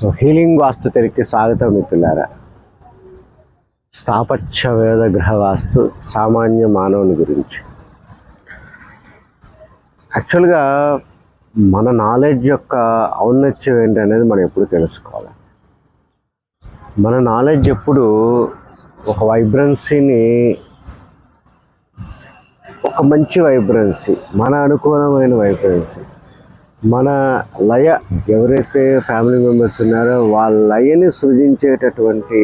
So healing వాస్తు తెరికి స్వాగతం మిత్రులారా. స్థాపత్య వేద గ్రహ వాస్తు సామాన్య మానవుని గురించి. యాక్చువల్గా మన నాలెడ్జ్ యొక్క ఔన్నత్యం ఏంటనేది మనం ఎప్పుడు తెలుసుకోవాలి. మన నాలెడ్జ్ ఎప్పుడు ఒక వైబ్రెన్సీని ఒక మంచి వైబ్రెన్సీ మన అనుకూలమైన వైబ్రెన్సీ మన లయ ఎవరైతే ఫ్యామిలీ మెంబర్స్ ఉన్నారో వాళ్ళ లయని సృజించేటటువంటి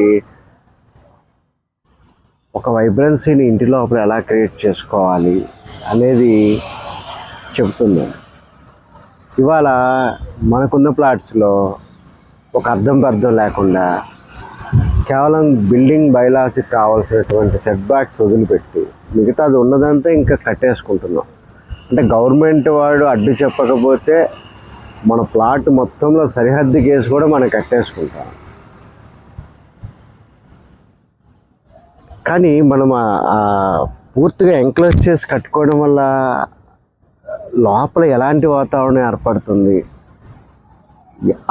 ఒక వైబ్రెన్సీని ఇంటి లోపల ఎలా క్రియేట్ చేసుకోవాలి అనేది చెబుతున్నాను. ఇవాళ మనకున్న ప్లాట్స్లో ఒక అర్థం పర్థం లేకుండా కేవలం బిల్డింగ్ బైలాస్కి కావాల్సినటువంటి సెట్ బ్యాక్స్ వదిలిపెట్టి మిగతాది ఉన్నదంతా ఇంకా కట్టేసుకుంటున్నాం. అంటే గవర్నమెంట్ వాడు అడ్డు చెప్పకపోతే మన ప్లాట్ మొత్తంలో సరిహద్దు కేసు కూడా మనం కట్టేసుకుంటాం. కానీ మనం పూర్తిగా ఎంక్లోజ్ చేసి కట్టుకోవడం వల్ల లోపల ఎలాంటి వాతావరణం ఏర్పడుతుంది?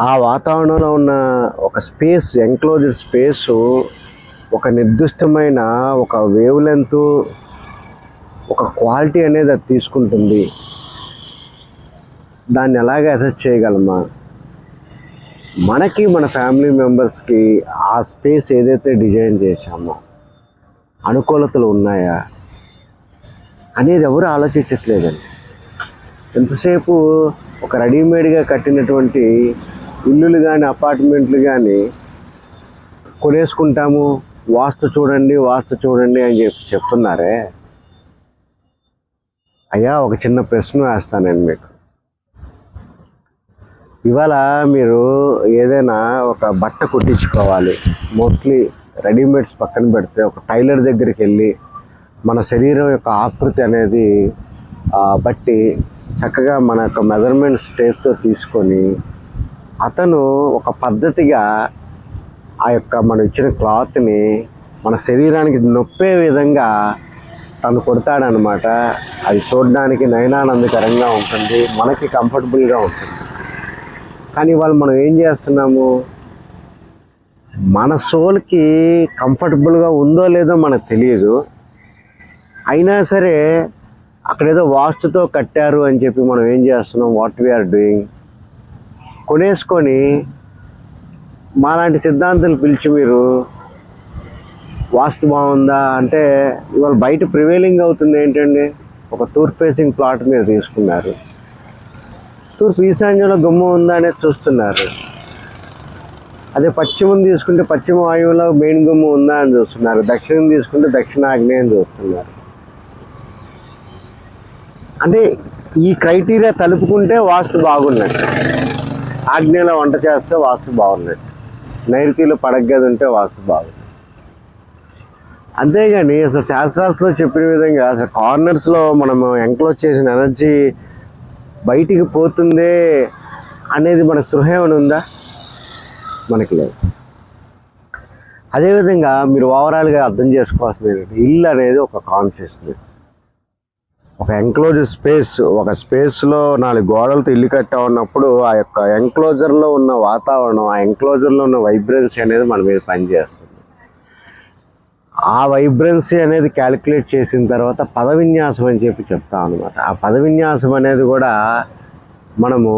ఆ వాతావరణంలో ఉన్న ఒక స్పేస్ ఎంక్లోజ్డ్ స్పేసు ఒక నిర్దిష్టమైన ఒక వేవ్ లెంత్ ఒక క్వాలిటీ అనేది అది తీసుకుంటుంది. దాన్ని ఎలాగ అసెస్ చేయగలమా? మనకి మన ఫ్యామిలీ మెంబర్స్కి ఆ స్పేస్ ఏదైతే డిజైన్ చేశామో అనుకూలతలు ఉన్నాయా? అనేది ఎవరు ఆలోచించట్లేదండి. ఎంతసేపు ఒక రెడీమేడ్గా కట్టినటువంటి ఇల్లులు కానీ అపార్ట్మెంట్లు కానీ కొనేసుకుంటాము వాస్తు చూడండి వాస్తు చూడండి అని చెప్పి చెప్తున్నారే? అయ్యా ఒక చిన్న ప్రశ్న వేస్తానండి మీకు. ఇవాళ మీరు ఏదైనా ఒక బట్ట కుట్టించుకోవాలి. మోస్ట్లీ రెడీమేడ్స్ పక్కన పెడితే ఒక టైలర్ దగ్గరికి వెళ్ళి మన శరీరం యొక్క ఆకృతి అనేది బట్టి చక్కగా మన యొక్క మెజర్మెంట్స్ టేప్తో తీసుకొని అతను ఒక పద్ధతిగా ఆ యొక్క మనం ఇచ్చిన క్లాత్ని మన శరీరానికి నొప్పే విధంగా తను కొడతాడనమాట. అది చూడడానికి నయనానందకరంగా ఉంటుంది. మనకి కంఫర్టబుల్గా ఉంటుంది. కానీ వాళ్ళు మనం ఏం చేస్తున్నాము? మన సోల్కి కంఫర్టబుల్గా ఉందో లేదో మనకు తెలియదు అయినా సరే అక్కడ ఏదో వాస్తుతో కట్టారు అని చెప్పి మనం ఏం చేస్తున్నాం? What we are doing? కొనేసుకొని మాలాంటి సిద్ధాంతాలు పిలిచి మీరు వాస్తు బాగుందా అంటే ఇవాళ బయట ప్రివైలింగ్ అవుతుంది ఏంటండి? ఒక తూర్పు ఫేసింగ్ ప్లాట్ మీరు తీసుకున్నారు. తూర్పు ఈశాన్యంలో గుమ్మ ఉందా అనేది చూస్తున్నారు. అదే పశ్చిమం తీసుకుంటే పశ్చిమ వాయువులో మెయిన్ గుమ్మ ఉందా అని చూస్తున్నారు. దక్షిణం తీసుకుంటే దక్షిణ ఆగ్నేయం చూస్తున్నారు. అంటే ఈ క్రైటీరియా తలుపుకుంటే వాస్తు బాగున్నట్టు. ఆగ్నేయలో వంట చేస్తే వాస్తు బాగున్నట్టు. నైరుతిలో పడగ్గది ఉంటే వాస్తు బాగుంది అంతేగాని అసలు శాస్త్రాస్లో చెప్పిన విధంగా అసలు కార్నర్స్లో మనము ఎంక్లోజ్ చేసిన ఎనర్జీ బయటికి పోతుందే అనేది మనకు సృహ ఏమైనా ఉందా? మనకి లేదు. అదేవిధంగా మీరు ఓవరాల్గా అర్థం చేసుకోవాల్సింది ఏంటంటే ఇల్లు అనేది ఒక కాన్షియస్నెస్ ఒక ఎంక్లోజ్ స్పేస్ ఒక స్పేస్లో నాలుగు గోడలతో ఇల్లు కట్టా ఉన్నప్పుడు ఆ యొక్క ఎంక్లోజర్లో ఉన్న వాతావరణం ఆ ఎంక్లోజర్లో ఉన్న వైబ్రెన్సీ అనేది మన మీద పనిచేస్తుంది. ఆ వైబ్రెన్సీ అనేది క్యాలిక్యులేట్ చేసిన తర్వాత పద విన్యాసం అని చెప్పి చెప్తాం అనమాట ఆ పద విన్యాసం అనేది కూడా మనము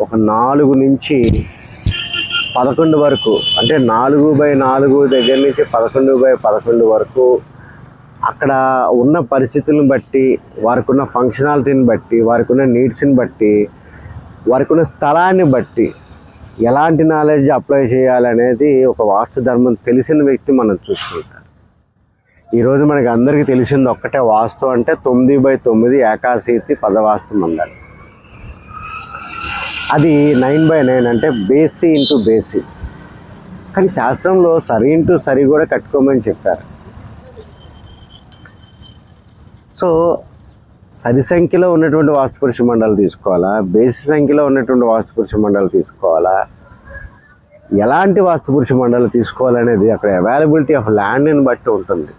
ఒక నాలుగు నుంచి పదకొండు వరకు అంటే నాలుగు బై నాలుగు దగ్గర నుంచి పదకొండు బై పదకొండు వరకు అక్కడ ఉన్న పరిస్థితులను బట్టి వారికి ఉన్న ఫంక్షనాలిటీని బట్టి వారికి ఉన్న నీడ్స్ని బట్టి వారికి ఉన్న స్థలాన్ని బట్టి ఎలాంటి నాలెడ్జ్ అప్లై చేయాలనేది ఒక వాస్తు ధర్మం తెలిసిన వ్యక్తి మనం చూసుకుంటాం. ఈరోజు మనకి అందరికీ తెలిసింది ఒక్కటే వాస్తు అంటే తొమ్మిది బై తొమ్మిది ఏకాశీతి పదవాస్తు మండలి. అది నైన్ బై నైన్ అంటే బేసి ఇంటూ బేసి కానీ శాస్త్రంలో సరి ఇంటూ సరి కూడా కట్టుకోమని చెప్పారు. సో సరి సంఖ్యలో ఉన్నటువంటి వాస్తుపురుష మండలి తీసుకోవాలా? బేసి సంఖ్యలో ఉన్నటువంటి వాస్తుపురుష మండలి తీసుకోవాలా? ఎలాంటి వాస్తుపురుష మండలి తీసుకోవాలనేది అక్కడ అవైలబిలిటీ ఆఫ్ ల్యాండ్ని బట్టి ఉంటుంది.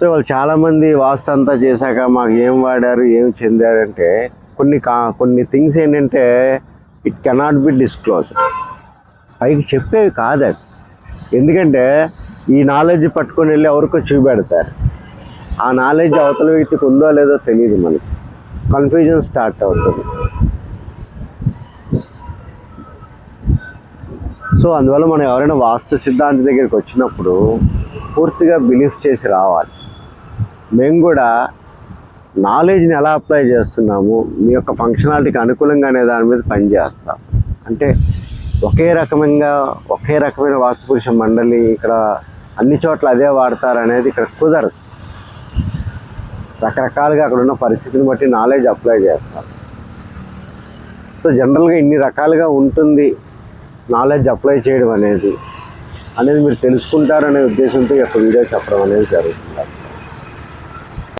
సో వాళ్ళు చాలామంది వాస్తు అంతా చేశాక మాకు ఏం వాడారు ఏం చెందారంటే కొన్ని కా కొన్ని థింగ్స్ ఏంటంటే ఇట్ కెనాట్ బి డిస్క్లోజ్ పైకి చెప్పేవి కాదు ఎందుకంటే ఈ నాలెడ్జ్ పట్టుకొని వెళ్ళి ఎవరికో చూపెడతారు. ఆ నాలెడ్జ్ అవతల వ్యక్తికి ఉందో లేదో తెలియదు మనకి. కన్ఫ్యూజన్ స్టార్ట్ అవుతుంది. సో అందువల్ల మనం ఎవరైనా వాస్తు సిద్ధాంతి దగ్గరికి వచ్చినప్పుడు పూర్తిగా బిలీఫ్ చేసి రావాలి. మేము కూడా నాలెడ్జ్ని ఎలా అప్లై చేస్తున్నాము మీ యొక్క ఫంక్షనాలిటీకి అనుకూలంగా అనే దాని మీద పనిచేస్తాం అంటే ఒకే రకమంగా ఒకే రకమైన వాస్తుపురుష మండలి ఇక్కడ అన్ని చోట్ల అదే వాడతారు అనేది ఇక్కడ కుదరదు. రకరకాలుగా అక్కడ ఉన్న పరిస్థితిని బట్టి నాలెడ్జ్ అప్లై చేస్తారు సో జనరల్గా ఇన్ని రకాలుగా ఉంటుంది నాలెడ్జ్ అప్లై చేయడం అనేది అనేది మీరు తెలుసుకుంటారనే ఉద్దేశంతో ఈ యొక్క వీడియో చెప్పడం అనేది జరుగుతుంది.